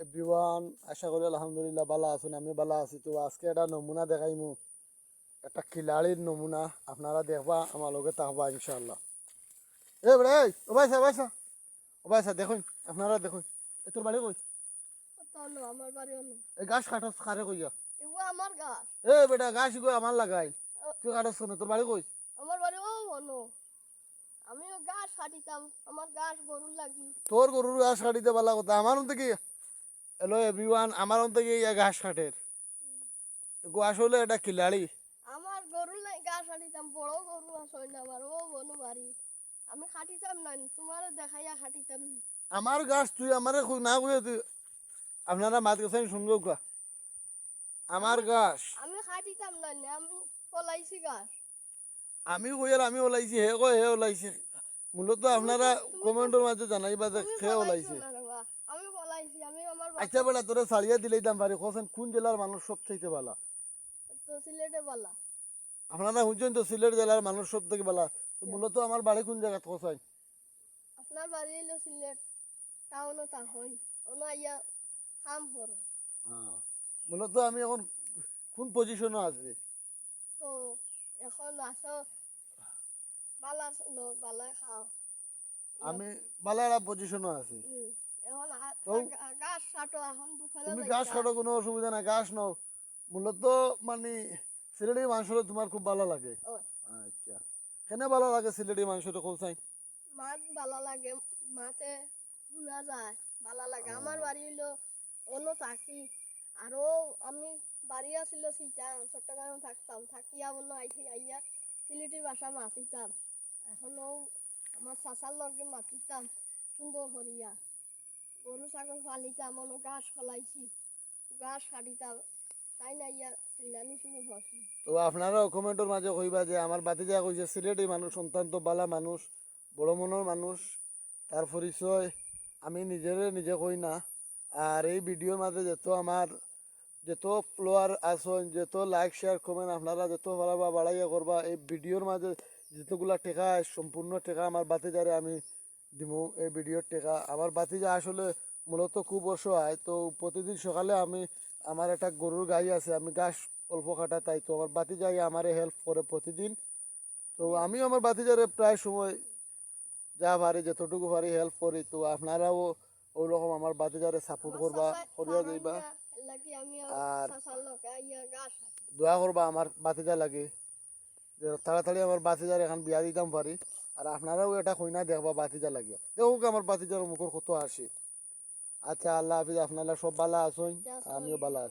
Everyone আশা করি আলহামদুলিল্লাহ ভালো আছেন আমি ভালো আছি। তো আজকে একটা নমুনা দেখাইমু একটা খিলাড়ির নমুনা আপনারা দেখবা আমার লগে থাকবা ইনশাল্লাহ এ বড়ে এই ওবাইসা ওবাইসা ওবাইসা দেখুন আপনারা দেখুন এ তোর বাড়ি কই? আমার বাড়ি হলো। এই গাছ কাটস খারে কইয়া? এগুলো আমার গাছ। এ বেটা গাছ গো আমার লাগাই। তুই কাটস কেন তোর বাড়ি কই? আমার বাড়ি ও হলো। আমিও গাছ কাটিতাম আমার গাছ গরুর লাগি। তোর গরুর ঘাস কাটিতে পালা কথা আমার অন্তে কি? হ্যালো এভরিওয়ান আমার অন্তে কি ইয়া ঘাস কাটের। হলে এটা খিলাড়ি। আমার গরুর লাই গাছ কাটিতাম। বড় গরু না আমার। ও বনু বাড়ি। আমি খাটিতাম না তোমার দেখাইয়া খাটিতাম আমার গাছ তুই আমারে না কই তুই আপনারা মাত গেছেন শুনব কা আমার গাছ আমি খাটিতাম না আমি পলাইছি গাছ আমি কইয়ার আমি ওলাইছি হে কয় হে ওলাইছে। মূলত আপনারা কমেন্টের মাঝে জানাইবা যে হে ওলাইছে না রে বা। আমি পলাইছি আমি আমার বা- আচ্ছা বেটা তোরা সারিয়া দিলেই দাম পারি কোসেন কোন জেলার মানুষ সব থেকে ভালো তো সিলেটে বলা। আপনারা শুনছেন তো সিলেট জেলার মানুষ সব থেকে ভালো তো মূলত আমার বাড়ি কোন জায়গা কোসাই আপনার বাড়ি হলো সিলেট টাউনও তা হই আইয়া কাম করো মূলত আমি এখন কোন পজিশনে আছি? তো এখন আসো বালা বালা খাও। আমি ভালো একটা পজিশনে আছি। তুমি গাছ কাটো কোনো অসুবিধা নাই গাছ নাও। মূলত মানে সিলেটি মাংসটা তোমার খুব ভালো লাগে। আচ্ছা। কেন ভালো লাগে সিলেটি মাংসটা কোথায় মাছ ভালো লাগে মাছে শোনা যায় ভালো লাগে। আমার বাড়ি অন্য থাকি আরও আমি বাড়ি সিটা চট্টগ্রামে থাকতাম। থাকিয়া বলল আইসি আইয়া সিলেটি ভাষা মাতিতাম। এখনও আমার চাচার লগে মাতিতাম সুন্দর করিয়া গরু, ছাগল ফালিতাম অন্য গাছ ফলাইছি। গাছ কাটিতাম তাই না ইয়া তো আপনারাও কমেন্টের মাঝে কইবা যে, আমার বাতিজা কইছে, সিলেটি মানুষ অত্যন্ত বালা মানুষ, বড় মনের মানুষ। তার পরিচয় আমি নিজেরে নিজে কই না। আর এই ভিডিওর মাঝে যত আমার, যত ফলোয়ার আসন যত লাইক শেয়ার কমেন্ট আপনারা যত বাড়াবা বাড়াইয়া করবা, এই ভিডিওর মাঝে যতগুলা টেকা, সম্পূর্ণ টেকা আমার বাতি বাতিজারে আমি দিমু এই ভিডিওর টেকা। আমার বাতিজা আসলে মূলত খুব অসহায়। তো প্রতিদিন সকালে আমি আমার একটা গরুর গাই আছে আমি ঘাস অল্প কাটা তাই তো আমার বাতি বাতিজাই আমারে হেল্প করে প্রতিদিন। তো আমি আমার বাতিজারে প্রায় সময় যা পারি যতটুকু পারি হেল্প করি। তো আপনারাও ওইরকম আমার বাতিজারে সাপোর্ট করবা করিয়া যাইবা আমি আর দোয়া করবা আমার বাতিজা লাগে। তাড়াতাড়ি আমার বাতি বাতিজার এখন বিয়া দিতাম পারি। আর আপনারাও এটা কইনা দেখবা বাতিজা লাগে দেখুক আমার বাতিজার মুখর কত আসে আচ্ছা আল্লাহ হাফিজ আপনারা সব ভালো আছেন? আমিও ভালো আছি।